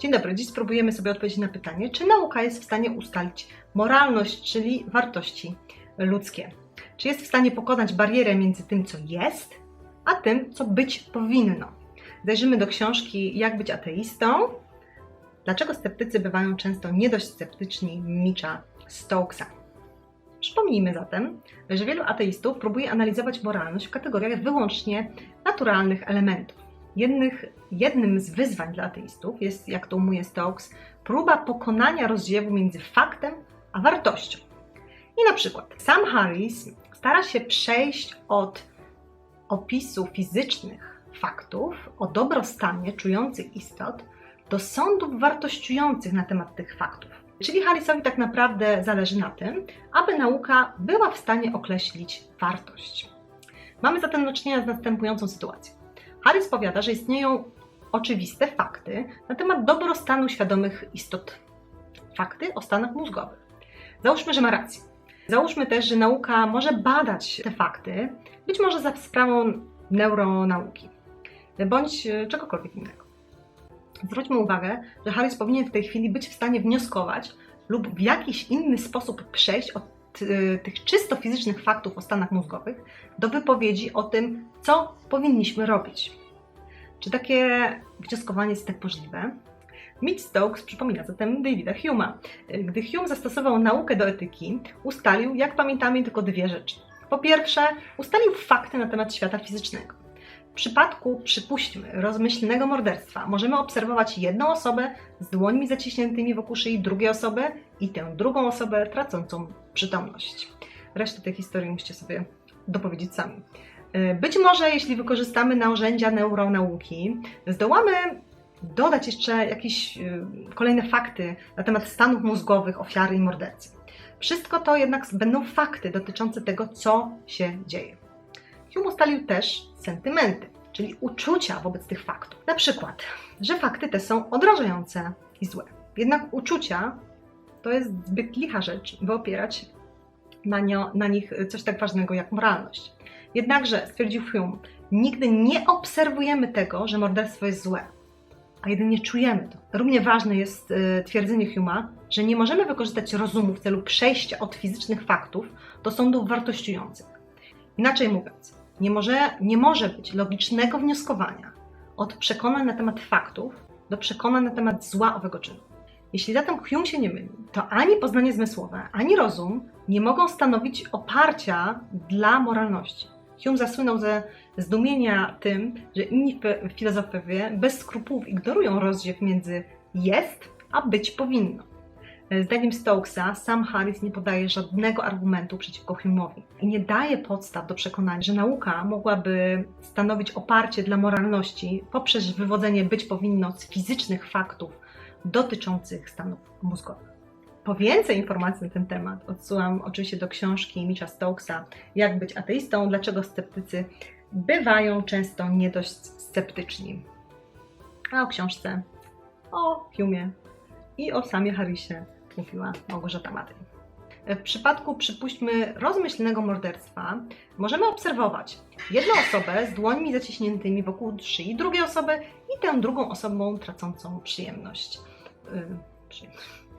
Dzień dobry, dziś spróbujemy sobie odpowiedzieć na pytanie, czy nauka jest w stanie ustalić moralność, czyli wartości ludzkie. Czy jest w stanie pokonać barierę między tym, co jest, a tym, co być powinno. Zajrzymy do książki Jak być ateistą. Dlaczego sceptycy bywają często nie dość sceptyczni Mitcha Stokesa? Przypomnijmy zatem, że wielu ateistów próbuje analizować moralność w kategoriach wyłącznie naturalnych elementów. Jednych, jednym z wyzwań dla ateistów jest, jak to umuje Stokes, próba pokonania rozdziewu między faktem a wartością. I na przykład sam Harris stara się przejść od opisu fizycznych faktów o dobrostanie czujących istot do sądów wartościujących na temat tych faktów. Czyli Harrisowi tak naprawdę zależy na tym, aby nauka była w stanie określić wartość. Mamy zatem do czynienia z następującą sytuacją. Harris powiada, że istnieją oczywiste fakty na temat dobrostanu świadomych istot. Fakty o stanach mózgowych. Załóżmy, że ma rację. Załóżmy też, że nauka może badać te fakty, być może za sprawą neuronauki, bądź e, czegokolwiek innego. Zwróćmy uwagę, że Harris powinien w tej chwili być w stanie wnioskować lub w jakiś inny sposób przejść od e, tych czysto fizycznych faktów o stanach mózgowych do wypowiedzi o tym, co powinniśmy robić. Czy takie wnioskowanie jest tak możliwe? Mitch Stokes przypomina zatem Davida Hume'a. Gdy Hume zastosował naukę do etyki, ustalił, jak pamiętamy, tylko dwie rzeczy. Po pierwsze, ustalił fakty na temat świata fizycznego. W przypadku, przypuśćmy, rozmyślnego morderstwa możemy obserwować jedną osobę z dłońmi zaciśniętymi wokół szyi drugiej osoby i tę drugą osobę tracącą przytomność. Resztę tej historii musicie sobie dopowiedzieć sami. Być może, jeśli wykorzystamy narzędzia neuronauki, zdołamy dodać jeszcze jakieś y, kolejne fakty na temat stanów mózgowych ofiary i mordercy. Wszystko to jednak będą fakty dotyczące tego, co się dzieje. Hume ustalił też sentymenty, czyli uczucia wobec tych faktów. Na przykład, że fakty te są odrażające i złe. Jednak uczucia to jest zbyt licha rzecz, by opierać na, na nich coś tak ważnego jak moralność. Jednakże, stwierdził Hume, nigdy nie obserwujemy tego, że morderstwo jest złe, a jedynie czujemy to. Równie ważne jest y, twierdzenie Huma, że nie możemy wykorzystać rozumu w celu przejścia od fizycznych faktów do sądów wartościujących. Inaczej mówiąc, nie może, nie może być logicznego wnioskowania od przekonań na temat faktów do przekonań na temat zła owego czynu. Jeśli zatem Hume się nie myli, to ani poznanie zmysłowe, ani rozum nie mogą stanowić oparcia dla moralności. Hume zasłynął ze zdumienia tym, że inni filozofowie bez skrupułów ignorują rozdziew między jest a być powinno. Zdaniem Stokesa sam Harris nie podaje żadnego argumentu przeciwko Hume'owi i nie daje podstaw do przekonania, że nauka mogłaby stanowić oparcie dla moralności poprzez wywodzenie być powinno z fizycznych faktów dotyczących stanów mózgowych. Po więcej informacji na ten temat odsyłam oczywiście do książki Mitcha Stokesa Jak być ateistą, dlaczego sceptycy bywają często nie dość sceptyczni. A o książce, o Hume'ie i o samie Harrisie mówiła Małgorzata Matej. W przypadku, przypuśćmy, rozmyślnego morderstwa, możemy obserwować jedną osobę z dłońmi zaciśniętymi wokół szyi, drugiej osoby i tę drugą osobą tracącą przyjemność. Yy, przyjemność